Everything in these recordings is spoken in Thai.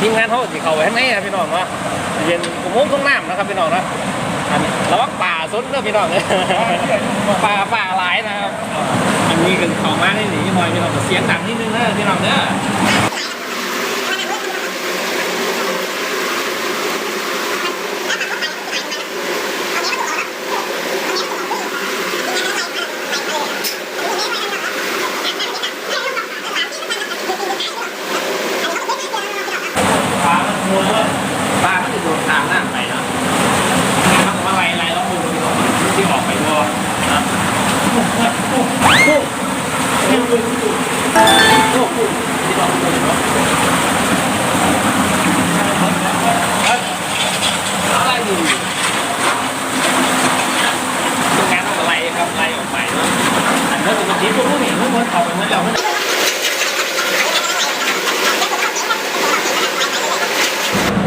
ทีมงานเขาสิเขาไว้ข้างในนะพี่น้องเนาะเย็นอุโมงค์ต้องน้ำนะครับพี่น้องเนาะอันนี้ระวังป่าสุดเด้อพี่น้องเลยป่าป่าหลายนะครับอันนี้คือเขามาได้หนีหน่อยพี่น้องเสียงดังนิดนึงนะพี่น้องเด้อ พวกนี้พวกมันเข้าไปเหมือนเรา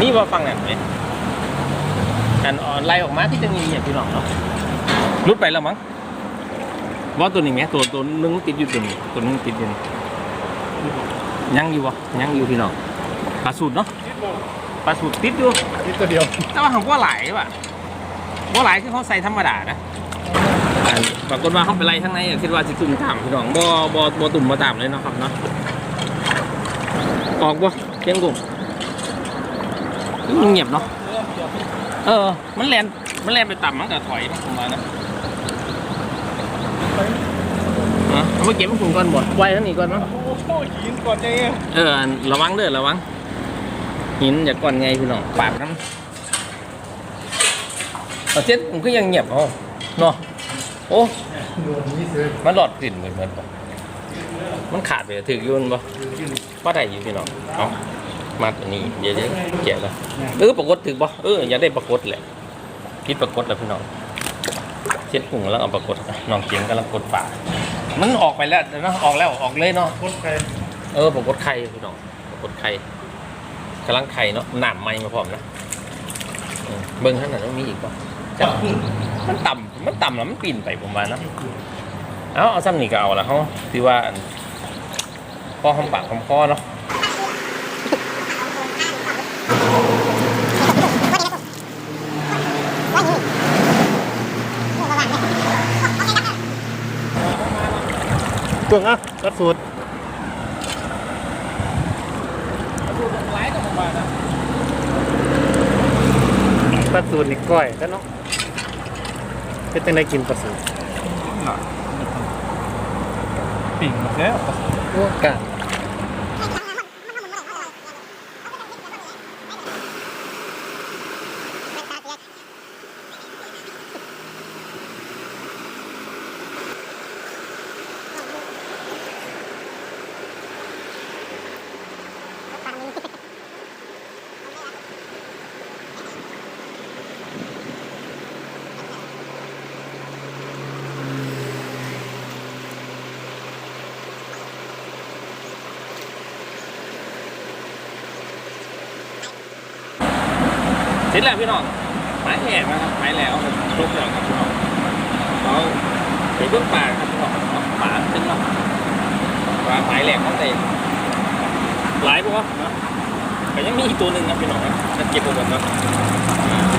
นี่ว่าฟังนั่นไหมอันออนไลน์ออกมาที่จะมีอย่างพี่น้องเนาะรุดไปแล้วมั้ง ว่าตัวนี้ไหมตัวตัวนึงติดอยู่ตัวนี้ตัวนึงติดอยู่นี่ยังอยู่วะยังอยู่พี่น้องปลาสูตรเนาะปลาสูตรติดอยู่นี่ตัวเดียวแต่ว่าของว่าหลายว่ะว่าหลายคือเขาใส่ธรรมดานะอันปรากฏว่าเขาไปไล่ทั้งในอะคิดว่าสิตุ่มตามพี่น้องบ่บ่บ่ตุ่มบ่ตามเลยเนาะครับเนาะออกบ่เชียงกุ้งเงียบเนาะเออ มันแลนมันแลนไปต่ำมันก็ถอยผมมานะอะ เอามาเก็บมันถุงก่อนบ่ไว้ทั้งนี้ก่อนเนาะโอ้โหหินก่อนเนี่ยเอออันระวังเด้อระวังหินอย่าก่อนไงพี่น้องปากน้ำเอาเจ็ดมันก็ยังเงียบเอาเนาะโอ้โดนนี่ซื้อมันหลอดกลิ่นเหมือนมันบ่มันขาดไปถืออยุ่นบ่ว่าได้อยู่พี่น้องเอามาตัวนี้เดี๋ยวจะแกะแล้วเออปรากฏถือบ่เอออยากได้ปรากฏแหละคิดปรากฏแล้วพี่น้องเช็ดพุงแล้วเอาปรากฏน้องเกียงกำลังกดปาก มันออกไปแล้วเนาะออกแล้วออกเลยเนาะคนใครเออผมกดไข่พี่น้องผมกดไข่กำลังไข่เนาะหนามไม้มาพร้อมนะเออเบิ้งข้างหน้าต้องมีอีกป่ะจับมันต่ำมันต่ำแล้วมันปีนไปผมว่านะเอาเอาซ้ำนี่ก็เอาละเขาพี่ว่าอันพอหอมปากหอมคอเนาะ เบื้องอะรัดสูตรปลาสูตรนี่ก้อยแล้วเนาะเป็นจัได้กินปลาสูตรปิ่งแล้วโอ้กา เสร็จแล้วพี่น้องไม้แหลกนะครับไม้แล้วครบแล้วครับพี่น้องเราไปเบื้องป่าครับพี่น้องเอาป่าขึ้นเนาะป่าไม้แหลกเขาใส่หลายปะวะเนาะแต่ยังมีอีกตัวหนึ่งนะพี่น้องนะจะเก็บเอาหมดเนาะ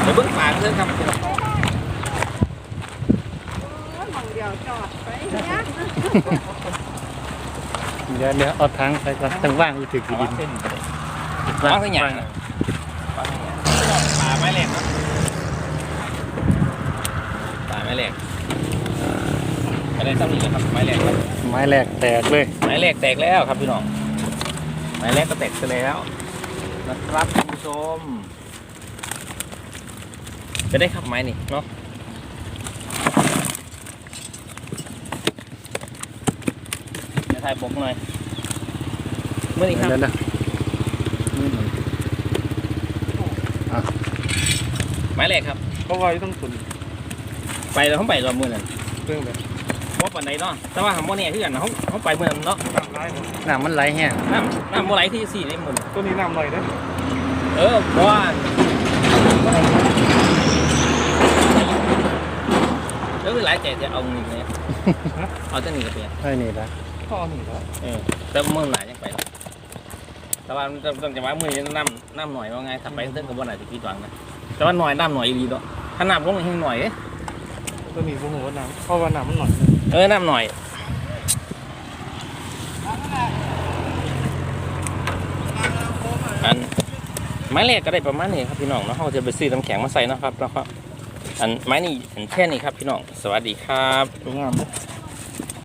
ไปเบื้องป่าเพื่อนครับพี่น้องมองเดียวจอดไปเนี่ยเดี๋ยวเดี๋ยวเอาทั้งไปก่อนทั้งว่างอยู่ถึงเอาดิว่านเส้นว่าง ไม้แหลกเนาะป่าไม้แหลกอะไรซ้ำนี่เลยครับไม้แหลกครับไม้แรกแตกเลย ไม้แรกแตกแล้วครับพี่น้องไม้แรกก็แตกไปแล้วนะครับคุณผู้ชมจะได้ขับไม้นี่เนาะจะถ่ายผมหน่อยเมื่อนี้ครับเดี๋ยวนะนี่มั นไม้แรกครับ เพราะว่าต้องตุนไปแล้วเขาไปรอบมือนั่นเครื่องแบบว่าปันไหนเนาะแต่ว่าหำว่าเนี่ยคือกันนะเขาเขาไปเมื่อนั้นเนาะน้ำไหลน้ำมันไหลแห้งน้ำน้ำโมไหลที่สี่ในมือตัวนี้น้ำไหลนะเออเพราะว่าแล้วคือหลายใจจะเอาเงินเนี่ยเอาจะหนีกับเพียไอ้นี่ละพ่อหนีแล้วเออแต่เมื่อไหร่ยังไปแต่ว่ามันต้องจะว่ามือนี้น้ำน้ำหน่อยว่าไงถ้าไปเต้นกับวันไหนจะคิดหวังนะ แต่ว่าหน่อยน้ำหน่อยอีดีเนาะถ้าน้ำลงให้หน่อยเอ๊ะก็มีพวกหัวน้ำเพราะว่าน้ำมันหน่อยเออน้ำหน่อยอันไม้แรกก็ได้ประมาณนี้ครับพี่น้องเนาะเขาจะไปซื้อน้ำแข็งมาใส่เนาะครับแล้วก็อันไม้นี่อันแค่นี้ครับพี่น้องสวัสดีครับสวยงามเลย